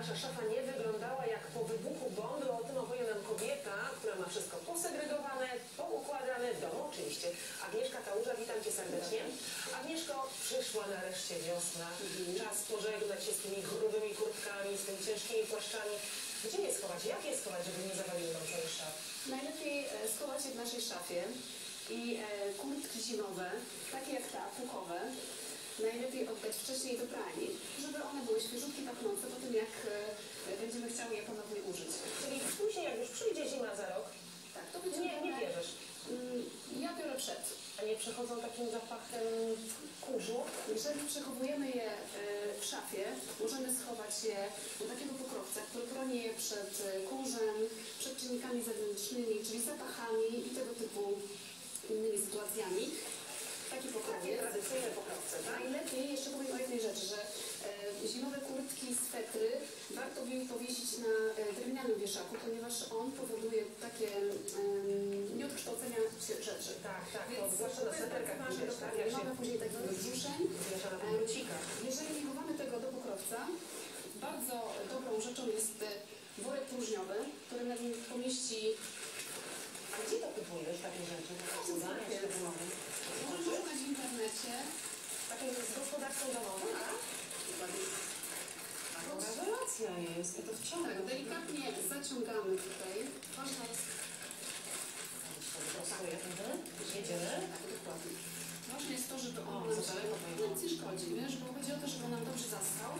nasza szafa nie wyglądała jak po wybuchu bomby. O tym opowie nam kobieta, która ma wszystko posegregowane, poukładane w domu oczywiście. Agnieszka Kałuża, witam Cię serdecznie. Agnieszko, przyszła nareszcie wiosna. Czas pożegnać się z tymi grubymi kurtkami, z tymi ciężkimi płaszczami. Gdzie je schować? Jak je schować, żeby nie zawaliły nam cały szaf? Najlepiej e, schować je w naszej szafie i e, kurtki zimowe, takie jak ta, puchowe, najlepiej oddać wcześniej do pralni, żeby one były świeżutkie, pachnące po tym, jak e, będziemy chciały je ponownie użyć. Czyli później, jak już przyjdzie zima za rok, Tak, to będzie nie, nie bierzesz. Mm, Ja biorę przed. A nie przechodzą takim zapachem kurzu? Jeżeli przechowujemy je e, w szafie, możemy schować je do takiego pokrowca, który chroni je przed e, kurzem, przed czynnikami zewnętrznymi, czyli zapachami i tego typu innymi sytuacjami. Pokrowiec. tradycyjne pokrowce, tak? Najlepiej, jeszcze powiem o jednej rzeczy, że e, zimowe kurtki, swetry warto by powiesić na e, drewnianym wieszaku, ponieważ on powoduje takie e, nieodkształcenia się rzeczy. Tak, tak, Więc zwłaszcza na sweterkach tak? się mamy później na Em, powrócikach. Jeżeli nie chowamy tego do pokrowca, bardzo dobrą rzeczą jest e, worek próżniowy, który nam pomieści A gdzie to kupujesz takie rzeczy? Znania się domowe. Możemy szukać w internecie. Takie To rewelacja jest, ja to. Tak, delikatnie zaciągamy tutaj. Ważne jest. Jedziemy. Tak, dokładnie. Ważne jest to, żeby on nam daleko nic nie szkodzi, wiesz, bo chodzi o to, żeby on nam dobrze zastał.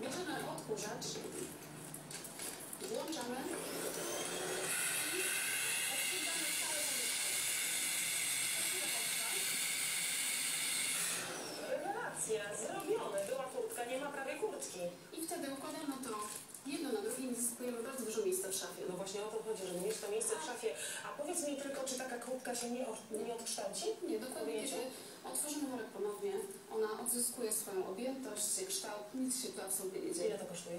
Bierzemy odkurzacz, włączamy Rewelacja, zrobione. Była kurtka, nie ma prawie kurtki. I wtedy układamy to jedno na drugim i zyskujemy bardzo dużo miejsca w szafie. No właśnie o to chodzi, żeby mieć to miejsce w szafie. A powiedz mi tylko, czy taka kurtka się nie, od- nie odkształci? Nie, dokładnie Wiecie? otworzymy worek ponownie, ona odzyskuje swoją objętość, kształt, nic się tu absolutnie nie dzieje. Ile to kosztuje?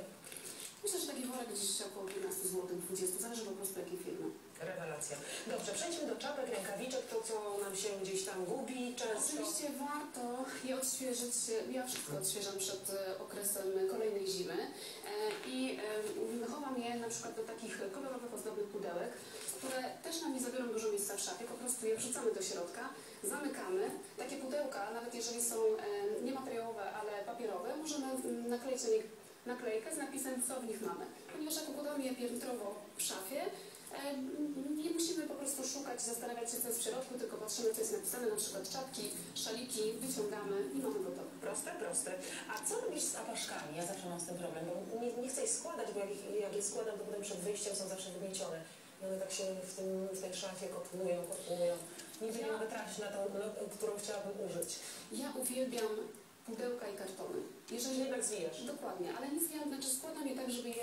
Myślę, że taki worek gdzieś około 15 zł, 20, zależy po prostu jakiej firmy. Rewelacja. Dobrze, przejdźmy do czapek, rękawiczek, to co nam się gdzieś tam gubi często. Oczywiście warto je odświeżyć, ja wszystko odświeżam przed e, okresem kolejnej zimy e, i chowam je na przykład do takich kolorowych, ozdobnych pudełek, które też nam nie zabiorą dużo miejsca w szafie, po prostu je wrzucamy do środka, zamykamy. Takie pudełka, nawet jeżeli są niemateriałowe, ale papierowe, możemy nakleić na nich naklejkę z napisem, co w nich mamy. Ponieważ jak układamy je piętrowo w szafie, nie musimy prostu szukać, zastanawiać się, co jest w środku, tylko patrzymy, co jest napisane, na przykład czapki, szaliki, wyciągamy i mamy gotowe. Proste, proste. A co robisz z apaszkami? Ja zawsze mam z tym problem, bo nie, nie chcę je składać, bo jak, ich- jak je składam, to potem przed wyjściem są zawsze wygniecione. I one tak się w, tym, w tej szafie kotłują, kotłują. Nigdy nie Ja- mogę trafić na tą, no, którą chciałabym użyć. Ja uwielbiam pudełka i kartony. Jeżeli Jednak zwijasz. Dokładnie, ale nie zwijam, znaczy składam je tak, żeby je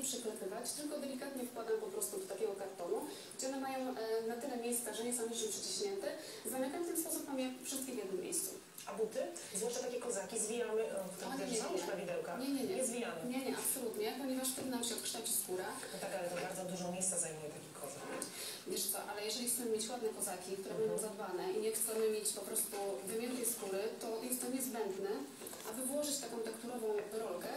nie przyklepywać, tylko delikatnie wkładam po prostu do takiego kartonu, gdzie one mają e, na tyle miejsca, że nie są niczym przyciśnięte. Zamykam w ten sposób, mam je wszystkie w jednym miejscu. A buty? Zwłaszcza takie kozaki zwijamy, które nie, też nie, są już na widełkach. Nie, nie, nie. Nie zwijamy. Nie, nie, absolutnie, ponieważ wtedy nam się odkształci skóra. No tak, ale to bardzo dużo miejsca zajmuje taki kozak. Wiesz co, ale jeżeli chcemy mieć ładne kozaki, które będą zadbane i nie chcemy mieć po prostu wymiętej skóry, to jest to niezbędne, aby włożyć taką tekturową rolkę